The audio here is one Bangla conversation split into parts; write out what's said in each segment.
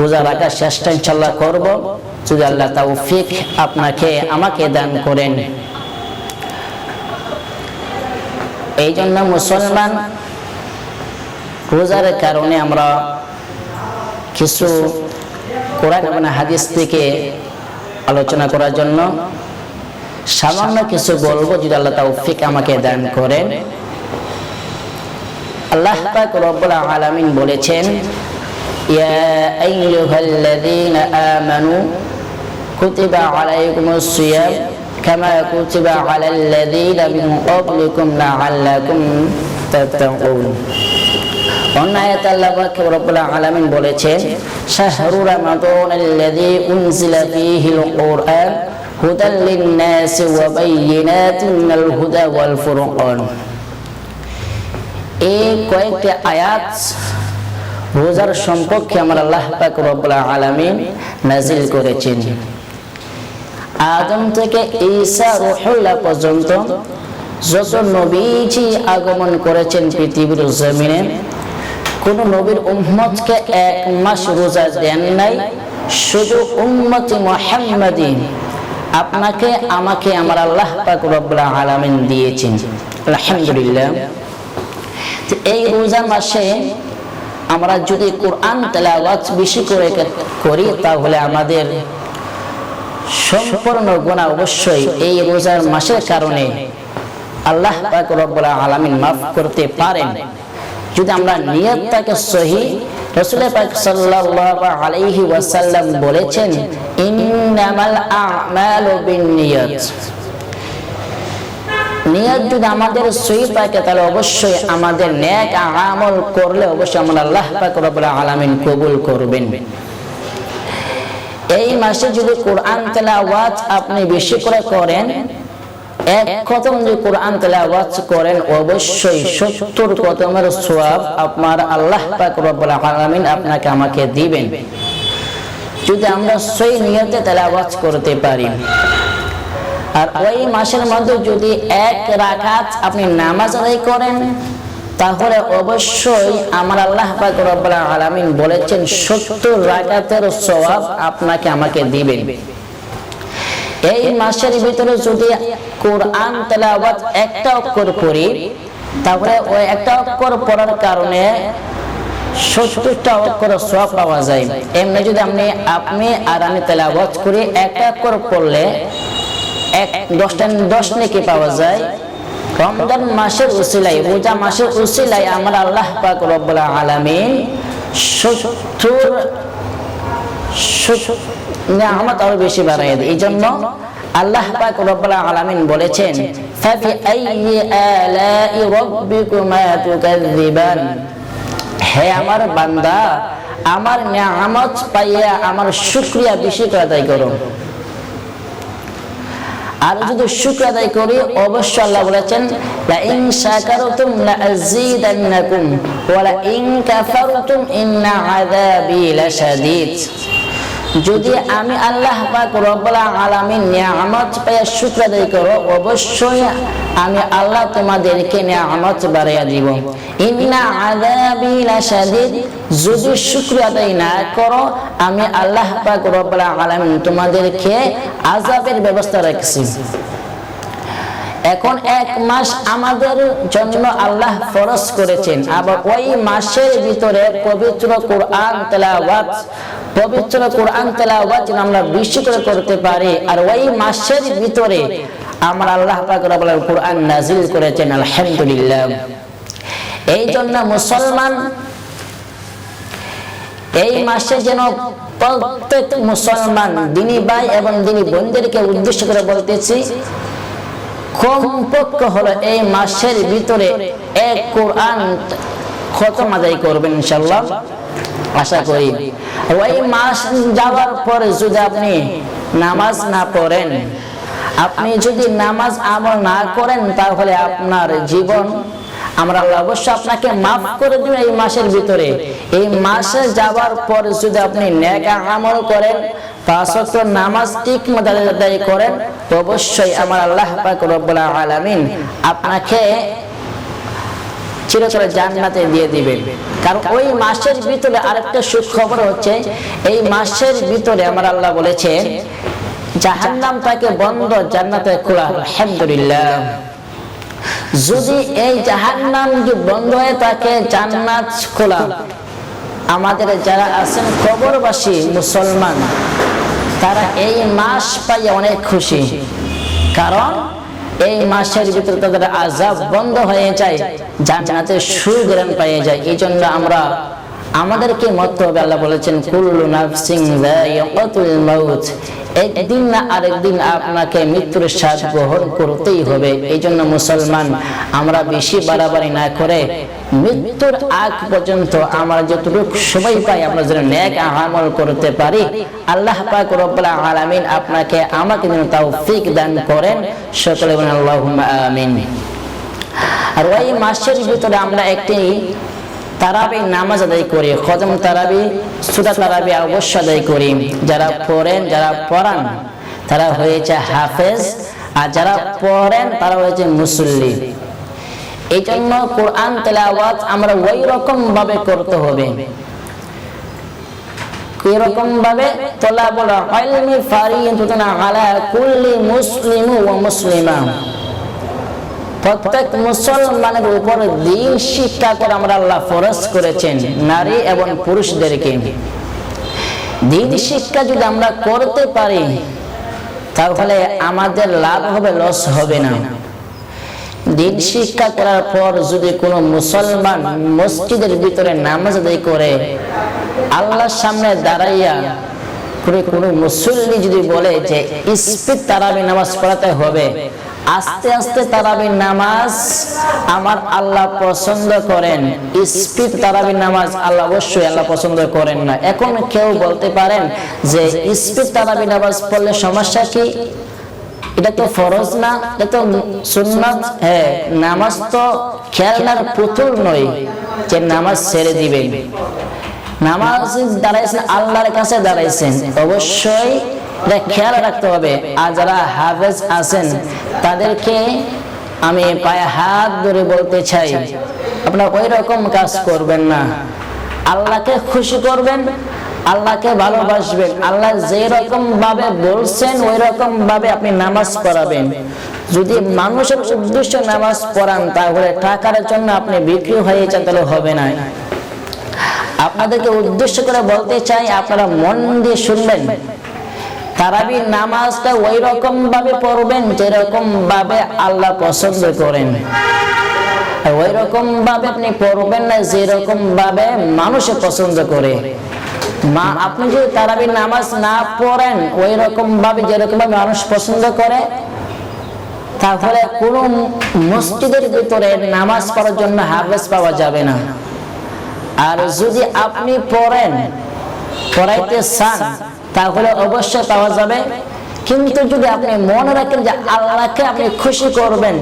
রোজা রাখার চেষ্টা ইনশাল্লাহ করব। যদি আল্লাহ তৌফিক আপনাকে আমাকে দান করেন। এই জন্য মুসলমান, রোজার কারণে আমরা কিছু কোরআন হাদিস থেকে আলোচনা করার জন্য সামান্য কিছু বলব, যদি আল্লাহ তৌফিক আমাকে দান করেন। আল্লাহ পাক রব্বুল আলামিন বলেছেন ইয়া আইয়ুহাল্লাযীনা আমানু কুতিবা আলাইকুমুস সিয়াম কামা কুতিবা আলাল্লাযীনা মিন ক্বাবলিকুম লাআল্লাকুম তাত্তাকুন অন্য আয়াতে আল্লাহ পাক রব্বুল আলামিন বলেছেন শাহরু রমাদান আল্লাযী উনজিলা ফীহিল কুরআন হুদাল লিন-নাসি ওয়া বায়্যিনাতিন মিনাল হুদা ওয়াল ফুরকান এই কয়েকটি আয়াত রোজার সম্পর্কে আমার আল্লাহ পাক রব্বুল আলামিন নাজিল করেছেন। আদম থেকে ঈসা রুহুল্লাহ পর্যন্ত যত নবীজি আগমন করেছেন পৃথিবীর জমিনে, কোন নবীর উম্মতকে এক মাস রোজা দেন নাই, শুধু উম্মতি মুহাম্মাদি আপনাকে, আমাকে আমার আল্লাহ পাক রব্বুল আলামিন দিয়েছেন। আলহামদুলিল্লাহ। এই রোজা মাসে আমরা যদি কোরআন তেলাওয়াত বেশি করে করি, তাহলে আমাদের সম্পূর্ণ গুণা অবশ্যই এই রোজার মাসের কারণে আল্লাহ পাক রব্বুল আলামিন মাফ করতে পারেন। যদি আমরা নিয়তটাকে সহি, রসুল পাক সাল্লাল্লাহু আলাইহি ওয়াসাল্লাম বলেছেন, ইন্নামাল আ'মালু নিয়ত। যদি আমাদের সহি থাকে তাহলে অবশ্যই আমাদের নেক আমল করলে অবশ্যই আমরা আল্লাহ পাক রব্বুল আলামিন কবুল করবেন। এই মাসে যদি কোরআন তেলাওয়াত আপনি বেশি করে করেন, এক খতম যদি কোরআন তেলাওয়াত করেন, অবশ্যই সত্তর কতমের সোয়াব আপনার আল্লাহ পাক রব্বুল আলামিন আপনাকে আমাকে দিবেন। যদি আমরা সেই নিয়তে তেলাওয়াত করতে পারি। আর ওই মাসের মধ্যে যদি এক রাকাত আপনি নামাজ আদায় করেন, তাহলে অবশ্যই আমার আল্লাহ পাক আলামিন বলেছেন 70 রাকাতের সওয়াব আপনাকে আমাকে দিবেন। এই মাসের ভিতরে যদি কোরআন তেলাওয়াত একটা অক্ষর করি তাহলে ওই একটা অক্ষর পড়ার কারণে সত্তরটা অক্ষর সওয়াব পাওয়া যায়। এমনি যদি আপনি আপনি আর আমি তেলাওয়াত করি, একটা অক্ষর পড়লে এক দশটা দশ নেকি পাওয়া যায়। রমজান মাসের উসিলাই রোজা মাসের উসিলাই আমার আল্লাহ পাক রব্বুল আলামিন নিয়ামত আরও বেশি বাড়াই দেয়। এই জন্য আল্লাহ পাক রব্বুল আলামিন বলেছেন ফাবি আইয়ি আলাই হে আমার বান্দা, আমার নিয়ামত পাইয়া আমার শুকরিয়া বেশি করে আদায় করো। আর যদি শুক্র আদায় করি অবশ্যই আল্লাহ বলেছেন লা ইন শাকারতুম লা আযীদান্নাকুম ওয়া লা ইন কাফারতুম ইন্না আযাবি লাশাদীদ। যদি আমি আল্লাহ পাক রব্বুল আলামিন নিয়ামত পেয়ে শুকর আদায় করো, অবশ্যই আমি আল্লাহ তোমাদেরকে নিয়ামত বাড়াইয়া দিব। ইন্না আযাবি লাশাদীদ। যদি শুকর আদায় না করো, আমি আল্লাহ পাক রব্বুল আলামিন তোমাদেরকে আযাবের ব্যবস্থা রাখছি। এখন এক মাস আমাদের জন্য আল্লাহ ফরজ করেছেন। আবার ওই মাসের ভিতরে পবিত্র কোরআন তেলাওয়াত, পবিত্র কোরআন তেলাওয়াত যেন আমরা বেশি করে করতে পারি। আর ওই মাসের ভিতরে আমরা আল্লাহ পাক কোরআন নাজিল করেছেন, আলহামদুলিল্লাহ। এই জন্য মুসলমান এই মাসে যেন প্রত্যেক মুসলমান, দিনী ভাই এবং দিনী বোনদেরকে উদ্দেশ্য করে বলতেছি কমপক্ষ হলো এই মাসের ভিতরে এক কোরআন খতম আদায় করবেন ইনশাল্লাহ আশা করি। ওই মাস যাওয়ার পরে যদি আপনি নামাজ না পড়েন, আপনি যদি নামাজ আমল না করেন, তাহলে আপনার জীবন, আমরা অবশ্য আপনাকে মাফ করে দিবেন এই মাসের ভিতরে। এই মাসে যাওয়ার পরে যদি আপনি নেক আমল করেন, পাঁচ নামাজ ঠিক মতো আদায় করেন অবশ্যই আমার আল্লাহ পাক রব্বুল আলামিন আপনাকে জান্নাতে দিয়ে দিবেন। কারণ ওই মাসের ভিতরে আরেকটা সুখবর হচ্ছে, এই মাসের ভিতরে আমার আল্লাহ বলেছেন জাহান্নাম তাকে বন্ধ, জান্নাতে খোলা আলহামদুলিল্লাহ। যদি এই জাহান্নাম যে বন্ধ হয়ে থাকে, জান্নাত খোলা। আমাদের যারা আছেন কবরবাসী, মুসলমান তারা এই মাস পাইয়ে অনেক খুশি। কারণ এই মাসের ভিতরে তাদের আজাব বন্ধ হয়ে যায়, জান্নাতের সুগ্রাম পেয়ে যায়। এই জন্য আমরা আমাদেরকে মত হবে, আল্লাহ বলেছেন, কুল্লু নাফসিং যায়িকাতুল মাউত। একদিন না আরেকদিন আপনাকে মৃত্যুর স্বাদ গ্রহণ করতেই হবে। এই জন্য মুসলমান, আমরা বেশি বাড়াবাড়ি না করে মৃত্যুর আগ পর্যন্ত আমরা যতটুকু সময় পাই, আমরা যেন ন্যাক আমল করতে পারি। আল্লাহ পাক রব্বুল আলামিন আপনাকে, আমাকে যেন তৌফিক দান করেন। সকলে বলেন, আল্লাহুম্মা আমিন। আর ওই মাসের ভিতরে আমরা একটি তারাবি নামাজ আদায় করি খতম তারাবি সুদা তারাবি অবশ্য আদায় করি। যারা পড়েন, যারা পড়ান, তারা হয়েছে হাফেজ। আর যারা পড়েন, তারা হয়েছে মুসল্লি। এই জন্য কোরআন তেলাওয়াত আমরা ওই রকম ভাবে করতে হবে। এরকম ভাবে তোলাবুল ইলমি ফারিয়াতুন আলা কুল্লি মুসলিম ওয়া মুসলিমা। প্রত্যেক মুসলমানের উপর দিন শিক্ষা করে আমরা আল্লাহ ফরজ করেছেন, নারী এবং পুরুষদেরকে। দিন শিক্ষা যদি আমরা করতে পারি, তাহলে আমাদের লাভ হবে, লস হবে না। দিন শিক্ষা করার পর যদি কোনো মুসলমান মসজিদের ভিতরে নামাজ আদায় করে, আল্লাহর সামনে দাঁড়াইয়া করে কোনো মুসল্লি যদি বলে যে স্পিড তারাবি নামাজ পড়াতে হবে। আস্তে আস্তে তারাবি নামাজ আমার আল্লাহ পছন্দ করেন। স্পিড তারাবি নামাজ আল্লাহ অবশ্যই আল্লাহ পছন্দ করেন না। এখন কেউ বলতে পারেন যে স্পিড তারাবি নামাজ পড়লে সমস্যা কি? এটা তো ফরজ না? এটা তো সুন্নাত? হ্যাঁ নামাজ তো খেলনার পুতুল নয় যে নামাজ ছেড়ে দিবেন। নামাজ দাঁড়াইছেন, আল্লাহর কাছে দাঁড়াইছেন। অবশ্যই খেয়াল রাখতে হবে। আর যারা হাফেজ আছেন, তাদেরকে আমি পায়ে হাত ধরে বলতে চাই, আপনারা ওই রকম কাজ করবেন না। আল্লাহকে খুশি করবেন আল্লাহকে ভালোবাসবেন। আল্লাহ যে রকম ভাবে বলছেন ওই রকম ভাবে আপনি নামাজ পড়াবেন। যদি মানুষের উদ্দেশ্য নামাজ পড়ান, তাহলে টাকার জন্য আপনি বিক্রি হয়ে যান, তাহলে হবে না। আপনাদেরকে উদ্দেশ্য করে বলতে চাই, আপনারা মন দিয়ে শুনবেন। তারাবি নামাজটা ওই রকম ভাবে পড়বেন যেরকম ভাবে আল্লাহ পছন্দ করেন। ওই রকম ভাবে আপনি পড়বেন না যেরকম ভাবে মানুষে পছন্দ করে। মা, আপনি যদি তারাবি নামাজ না পড়েন ওই রকম ভাবে যেরকম ভাবে মানুষ পছন্দ করে, তাহলে কোন মসজিদের ভিতরে নামাজ পড়ার জন্য হাফেজ পাওয়া যাবে না। আর যদি আপনি পড়েন, পড়াইতে চান, তাহলে অবশ্যই পাওয়া যাবে। কিন্তু যদি আপনি মনে রাখেন যে আল্লাহকে আপনি খুশি করবেন,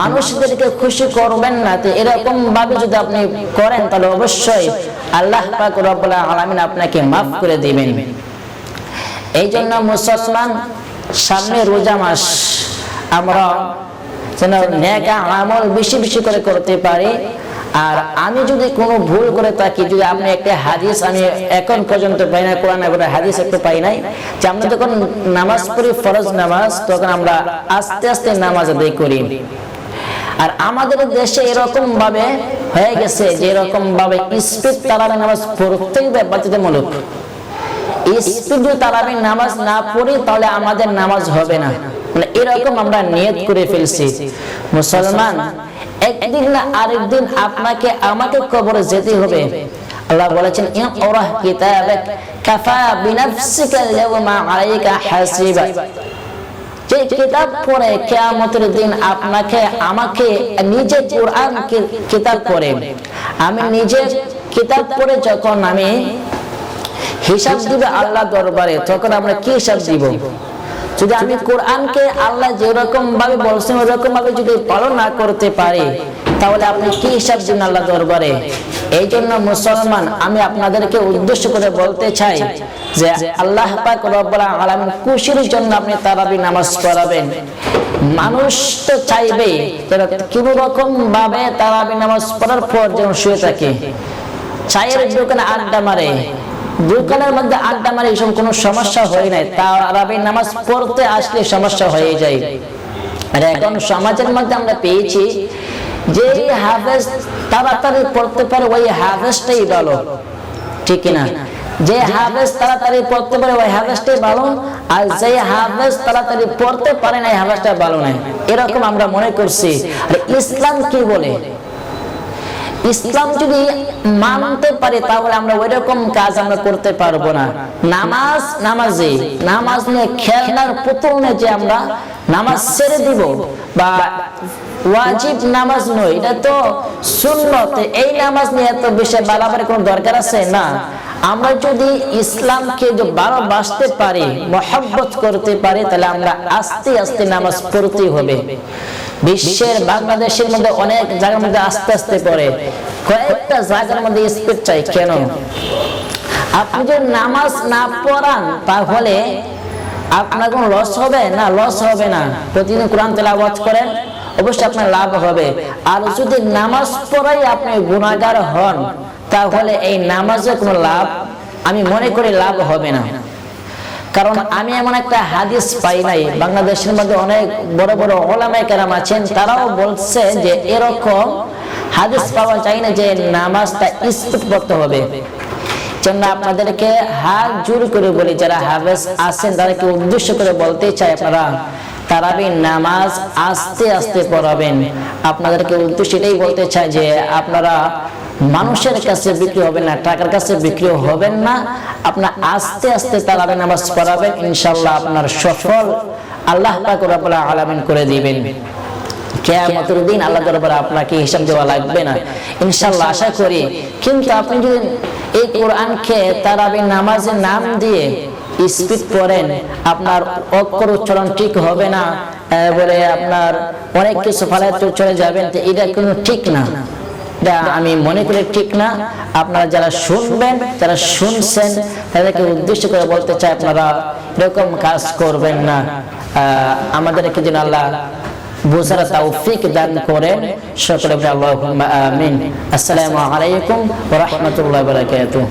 মানুষদেরকে খুশি করবেন না, তো এরকম ভাবে যদি আপনি করেন, তাহলে অবশ্যই আল্লাহ পাক রব্বুল আলামিন আপনাকে মাফ করে দিবেন। এই জন্য মুসলমান, সামনে রোজা মাস, আমরা যেন নেকা আমল বেশি বেশি করে করতে পারি। আর আমি যদি কোনো ভুল করে থাকি, যদি আপনি একটা হাদিস আমি এখন পর্যন্ত পাই না কোরআন এবং হাদিস একটু পাই নাই, যে আমরা যখন নামাজ পড়ি, ফরজ নামাজ, তখন আমরা আস্তে আস্তে নামাজ আদায় করি। আর আমাদের দেশে এরকম ভাবে হয়ে গেছে যে এরকম ভাবে স্পিড তারাবি নামাজ পড়তেই বাধ্যতামূলক স্পিড তারাবি নামাজ না পড়ি, তাহলে আমাদের নামাজ হবে না। মানে এরকম আমরা নিয়ত করে ফেলছি। মুসলমান, একদিন না আরেকদিন আপনাকে, আমাকে কবরে যেতে হবে। আল্লাহ বলেছেন ইকরাহ কিতাবাক, কাফা বিনাফসিকা আলাইকা হাসিবা। যে কিতাব পড়ে, কেয়ামতের দিন আপনাকে, আমাকে, নিজে কোরআন কিতাব পড়ে। আমি নিজে কিতাব পড়ে যখন আমি হিসাব দিবে আল্লাহ দরবারে, তখন আমরা কি হিসাব দিব? যদি আমি কোরআনকে আল্লাহ যেরকম ভাবে বলছেন ওরকম ভাবে যদি পালন না করতে পারি তাহলে আপনি কি হিসাব দিন আল্লাহ দরবারে? এই জন্য মুসলমান, আমি আপনাদেরকে উদ্দেশ্য করে বলতে চাই যে আল্লাহ পাক রব্বুল আলামিন খুশির জন্য আপনি তারাবি নামাজ পড়াবেন। মানুষ তো চাইবে কোন রকম ভাবে তারাবি নামাজ পড়ার পর যেন শুয়ে থাকে। চায়ের দোকানে আড্ডা মারে। দোকানের মধ্যে আড্ডা মারে এসব কোনো সমস্যা হয় নাই। তারাবি নামাজ পড়তে আসলে সমস্যা হয়ে যায়। আর এখন সমাজের মধ্যে আমরা পেয়েছি হাফেজ তাড়াতাড়ি পড়তে পারে, ওই হাফেজটাই ভালো। ঠিক না যে হাফেজ তাড়াতাড়ি পড়তে পারে, ওই হাফেজটাই ভালো। আর যে হাফেজ তাড়াতাড়ি পড়তে পারে না হাফেজটা ভালো নয় এরকম আমরা মনে করছি। আর ইসলাম কি বলে? ইসলাম যদি মানতে পারে, তাহলে আমরা ওই রকম কাজ আমরা করতে পারব না। নামাজ, নামাজে, নামাজ নিয়ে খেলনার পুতুল নিয়ে যে আমরা নামাজ ছেড়ে দিব বা ওয়াজিব নামাজ নয়, এটা তো সুন্নত। এই নামাজ নিয়ে এত কোনো দরকার আছে? না। আমরা যদি ইসলামকে পারি করতে পারি, তাহলে আমরা আস্তে আস্তে নামাজ হবে। বিশ্বের, বাংলাদেশের মধ্যে অনেক জায়গার মধ্যে আস্তে আস্তে পড়ে। কয়েকটা জায়গার মধ্যে স্পিড চাই, কেন? আপনি যদি নামাজ না পড়ান, তাহলে আপনার কোনো লস হবে? না লস হবে না। প্রতিদিন কোরআন তেলাওয়াত করেন অবশ্যই আপনার লাভ হবে। আর যদি নামাজ পড়াই আপনি গুণাগার হন, তাহলে এই নামাজের কোনো লাভ, আমি মনে করি লাভ হবে না। কারণ আমি এমন একটা হাদিস পাই নাই, বাংলাদেশের মধ্যে অনেক বড় বড় ওলামাই কেরাম আছেন, তারাও বলছে যে এরকম হাদিস পাওয়া যায় না যে নামাজটা স্পিড করতে হবে। জন্য আপনাদেরকে হাত জোর করে বলি, যারা হাফেজ আছেন, তাদেরকে উদ্দেশ্য করে বলতে চাই আপনারা তারাবি নামাজ আস্তে আস্তে পড়াবেন। আপনাদেরকে বলতে চাই যে আপনারা মানুষের কাছে বিক্রি হবে না, টাকার কাছে বিক্রি হবেন না। আপনার আস্তে আস্তে তারাবি নামাজ পড়াবেন ইনশাল্লাহ আপনার সফল আল্লাহ পাক আলামিন করে দিবেন। কেয়ামতের দিন আল্লাহ দরবারে আপনাকে হিসাব দেওয়া লাগবে না। ইনশাল্লাহ আশা করি, কিন্তু আপনি যদি এই কোরআনকে তারাবি নামাজের নাম দিয়ে স্পিড পড়েন আপনার অক্ষর উচ্চারণ ঠিক হবে না বলে আপনার অনেক কিছু ফালাতে চলে যাবেন, তো এটা কোনো ঠিক না। আমি মনে করি ঠিক না। আপনারা যারা শুনবেন, যারা শুনছেন, তাদেরকে উদ্দেশ্য করে বলতে চাই, আপনারা এরকম কাজ করবেন না। আমাদেরকে যেন আল্লাহ বোঝার তৌফিক দান করেন। সকলে আল্লাহুম্মা আমিন। আসসালামু আলাইকুম রাহমাতুল্লাহি বারাকাতুহু।